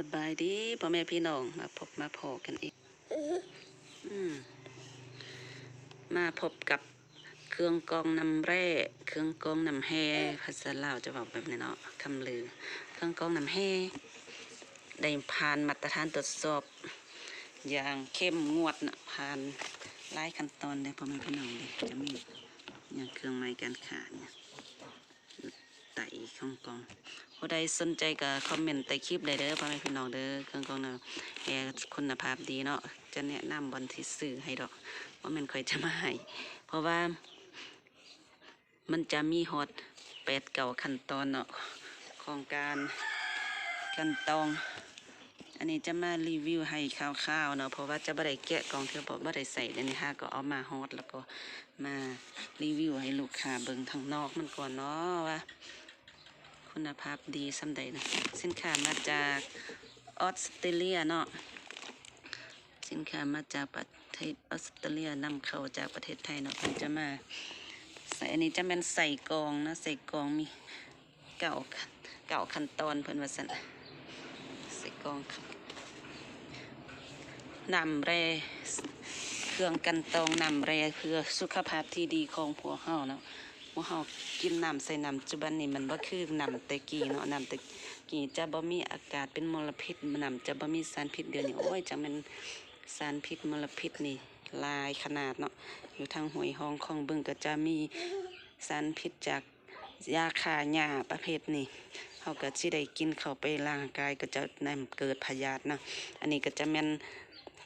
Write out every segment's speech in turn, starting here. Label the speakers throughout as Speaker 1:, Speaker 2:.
Speaker 1: สบายดีพ่อแม่พี่น้องมาพบมาพอกันอีกอืมมาพบกับเครื่องกองน้ำแร่ เครื่องกองน้ำแห่ภาษาลาวจะบอกแบบนี้เนาะคำลือ เครื่องกองน้ำแห่ได้ผ่านมาตรฐานตรวจสอบ อย่างเข้มงวดนะผ่านหลายขั้นตอนเลยพ่อแม่พี่น้องเลยจะมีอย่างเครื่องไม้การขาเนี่ยไต่ของกอง ผู้ใดสนใจก็คอมเมนต์ใต้คลิปได้เด้อพ่อแม่พี่น้องเด้อเครื่องกรองน้ำแอร์คุณภาพดีเนาะจะแนะนำบนที่ซื้อให้ดอกว่ามันค่อยจะมาให้เพราะว่า มันจะมีฮอตแปดเก่าขั้นตอนเนาะของการกันตอง อันนี้จะมารีวิวให้คร่าวๆเนาะเพราะว่าจะบ่ได้แกะกองเทื่อบ่บ่ได้ใส่ในนี้ฮะก็เอามาฮอตแล้วก็มารีวิวให้ลูกค้าเบิ่งทางนอกมันก่อนเนาะว่า คุณภาพดีสำใดนะสินค้ามาจากออสเตรเลียเนาะสินค้ามาจากประเทศออสเตรเลียนำเข้าจากประเทศไทยเนาะมันจะมาใส่อันนี้จะเป็นใส่กองนะใส่กองมีเก่าเก่าขั้นตอนเพิ่นว่าซั่นใส่กรองนำแร่เครื่องกันตองนำแร่เพื่อสุขภาพที่ดีของพวกเฮาเนาะ หมูเฮากินน้ำใส่น้ำจุบันนี้มันบ่คือน้ำต่กี้เนาะน้ำต่กี้จะบ่มีอากาศเป็นมลพิษน้ำจะบ่มีสารพิษเดี๋ยวนี้โอ้ยจะมันสารพิษมลพิษนี่ลายขนาดเนาะอยู่ทางหวยห้องของบึงก็จะมีสารพิษจากยาฆ่าหญ้าประเภทนี้เฮาก็สิได้กินเข้าไปร่างกายก็จะนำเกิดพยาธิเนาะอันนี้ก็จะแม่น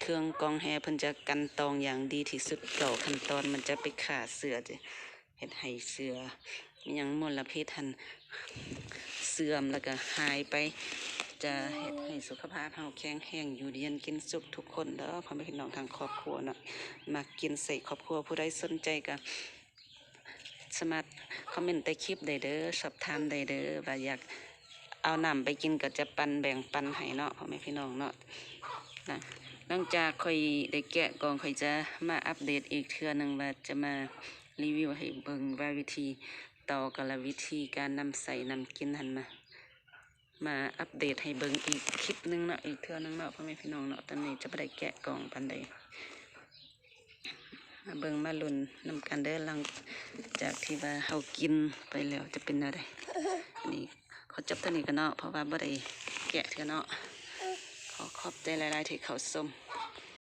Speaker 1: เครื่องกองแฮเพิ่นจะกันตองอย่างดีที่สุดเก่าขั้นตอนมันจะไปฆ่าเสือจ้ะ เฮ็ดให้เสือมีหยังมลพิษทันเสื่อมแล้วก็หายไป จะเฮ็ดให้สุขภาพเฮาแข็งแรงอยู่เย็นกินสุขทุกคนเด้อพ่อแม่พี่น้องทางครอบครัวเนาะมากินใส่ครอบครัวผู้ใดสนใจก็สามารคอมเมนต์ใต้คลิปได้เด้อสอบถามได้เด้อว่าอยากเอาน้ำไปกินก็จะปันแบ่งปันให้เนาะพ่อแม่พี่น้องเนาะนะหลังจากค่อยได้แกะก่องค่อยจะมาอัปเดตอีกเทื่อหนึงว่าจะมา รีวิวให้เบิ่งว่าวิธีต่อกันและวิธีการนำใส่นำกินหันมา มาอัปเดตให้เบิ่งอีกคลิปหนึงเนาะอีกเทื่อนึงเนาะพ่อแม่พี่น้องเนาะตอนนี้จะไม่ได้แกะกล่องปันใดมาเบิ่งมาลุ้นนำกันเด้อหลังจากที่ว่าเฮากินไปแล้วจะเป็นอะไรนนี้ขอจบเท่านี้กันเนาะเพราะว่าบ่ได้แกะเทื่อเนาะขอขอบใจหลายๆที่เขาชม